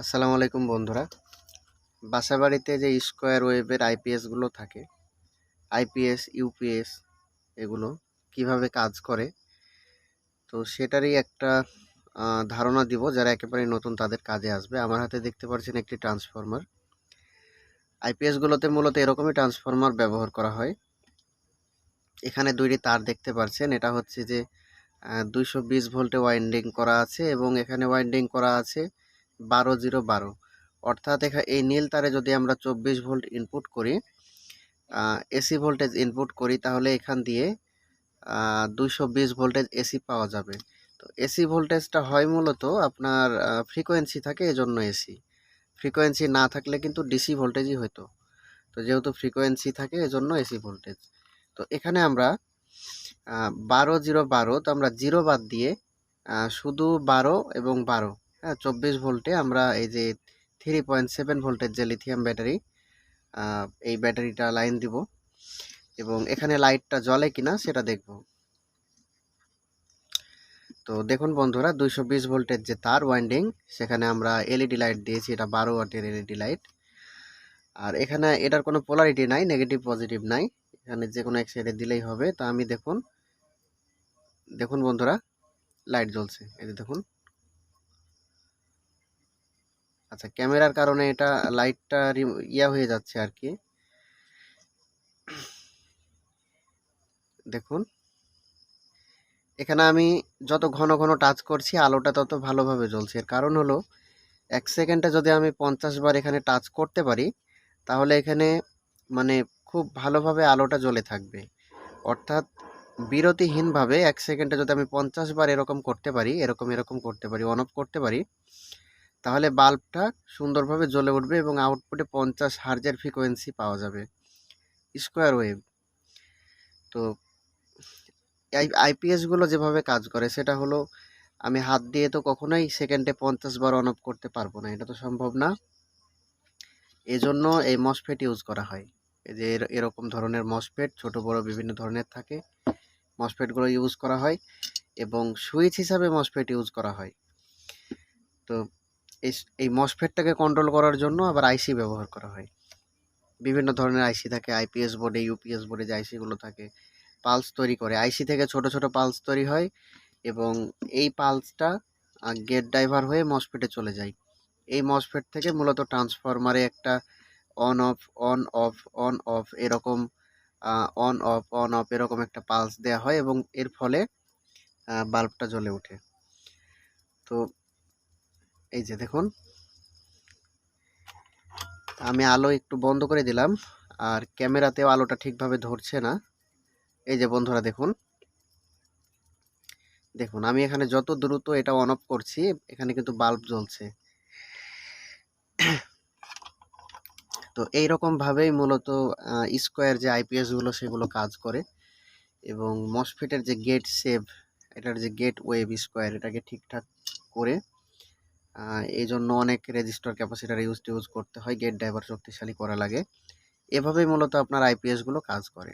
আসসালামু আলাইকুম বন্ধুরা। বাসাবাড়িতে যে স্কোয়ার ওয়েবের আইপিএসগুলো থাকে আইপিএস ইউপিএস এগুলো কীভাবে কাজ করে, তো সেটারই একটা ধারণা দিব, যারা একেবারে নতুন তাদের কাজে আসবে। আমার হাতে দেখতে পাচ্ছেন একটি ট্রান্সফরমার আইপিএসগুলোতে মূলত এরকমই ট্রান্সফরমার ব্যবহার করা হয়। এখানে দুইটি তার দেখতে পাচ্ছেন। এটা হচ্ছে যে দুইশো বিশ ভোল্টে ওয়াইন্ডিং করা আছে এবং এখানে ওয়াইন্ডিং করা আছে বারো জিরো বারো। অর্থাৎ এখানে এই নীল তারে যদি আমরা চব্বিশ ভোল্ট ইনপুট করি এসি ভোল্টেজ ইনপুট করি, তাহলে এখান দিয়ে দুইশো বিশ ভোল্টেজ এসি পাওয়া যাবে। তো এসি ভোল্টেজটা হয় মূলত আপনার ফ্রিকোয়েন্সি থাকে, এজন্য এসি ফ্রিকোয়েন্সি না থাকলে কিন্তু ডিসি ভোল্টেজই হতো তো যেহেতু ফ্রিকোয়েন্সি থাকে, এজন্য এসি ভোল্টেজ তো এখানে আমরা বারো জিরো বারো, তো আমরা জিরো বাদ দিয়ে শুধু বারো এবং বারো চব্বিশ ভোল্টে আমরা এই যে থ্রি পয়েন্ট সেভেন ভোল্টের যে লিথিয়াম ব্যাটারি এই ব্যাটারিটা লাইন দিব এবং এখানে লাইটটা জ্বলে কিনা সেটা দেখব। তো দেখুন বন্ধুরা, দুইশো বিশ ভোল্টের যে তার ওয়াইন্ডিং সেখানে আমরা এলইডি লাইট দিয়েছি, এটা বারো ওয়াটের এলইডি লাইট আর এখানে এটার কোনো পোলারিটি নাই নেগেটিভ পজিটিভ নাই, এখানে যে কোনো এক সাইডে দিলেই হবে। তা আমি দেখুন দেখুন বন্ধুরা লাইট জ্বলছে, এই দেখুন। আচ্ছা ক্যামেরার কারণে এটা লাইটটা ইয়া হয়ে যাচ্ছে আর কি দেখুন। এখানে আমি যত ঘন ঘন টাচ করছি, আলোটা তত ভালোভাবে জ্বলছে। এর কারণ হলো, এক সেকেন্ডে যদি আমি পঞ্চাশ বার এখানে টাচ করতে পারি, তাহলে এখানে মানে খুব ভালোভাবে আলোটা জ্বলে থাকবে। অর্থাৎ বিরতিহীনভাবে এক সেকেন্ডে যদি আমি পঞ্চাশ বার এরকম করতে পারি, এরকম এরকম করতে পারি অন অফ করতে পারি তাহলে বাল্বটা সুন্দরভাবে জ্বলে উঠবে এবং আউটপুটে পঞ্চাশ হার্জের ফ্রিকোয়েন্সি পাওয়া যাবে। স্কোয়ার ওয়েভ তো আইপিএসগুলো যেভাবে কাজ করে, সেটা হলো আমি হাত দিয়ে তো কখনোই সেকেন্ডে পঞ্চাশ বার অন অফ করতে পারব না, এটা তো সম্ভব না। এজন্য এই মসফেট ইউজ করা হয়। এই যে এর- এরকম ধরনের মসফেট ছোট, বড়, বিভিন্ন ধরনের থাকে মসফেটগুলো ইউজ করা হয় এবং সুইচ হিসাবে মসফেট ইউজ করা হয়। তো এই মসফেটটাকে কন্ট্রোল করার জন্য আবার আইসি ব্যবহার করা হয়। বিভিন্ন ধরনের আইসি থাকে আইপিএস বোর্ডে ইউপিএস বোর্ডে যে আইসিগুলো থাকে পালস তৈরি করে। আইসি থেকে ছোট ছোট পালস তৈরি হয় এবং এই পালসটা গেট ড্রাইভার হয়ে মসফেটে চলে যায়। এই মসফেট থেকে মূলত ট্রান্সফরমারে একটা on off on off on off এরকম অন অফ অন অফ এরকম একটা পালস দেওয়া হয় এবং এর ফলে বাল্বটা জ্বলে ওঠে। তো এই যে দেখুন। আমি আলো একটু বন্ধ করে দিলাম, আর ক্যামেরাতেও আলোটা ঠিকভাবে ধরছে না। এই যে বন্ধুরা দেখুন। দেখুন, আমি এখানে যত দ্রুত এটা অন অফ করছি, এখানে কিন্তু বাল্ব জ্বলছে। তো এইরকম ভাবেই মূলত স্কোয়ার যে আইপিএসগুলো সেগুলো কাজ করে, এবং মসফিটের যে গেট সেভ এটার যে গেট ওয়েভ স্কোয়ার এটাকে ঠিকঠাক করে এই জন্য অনেক রেজিস্টার ক্যাপাসিটার ইউজ, টিউজ করতে হয়, গেট ড্রাইভার শক্তিশালী করা লাগে। এভাবেই মূলত আপনার আইপিএসগুলো কাজ করে।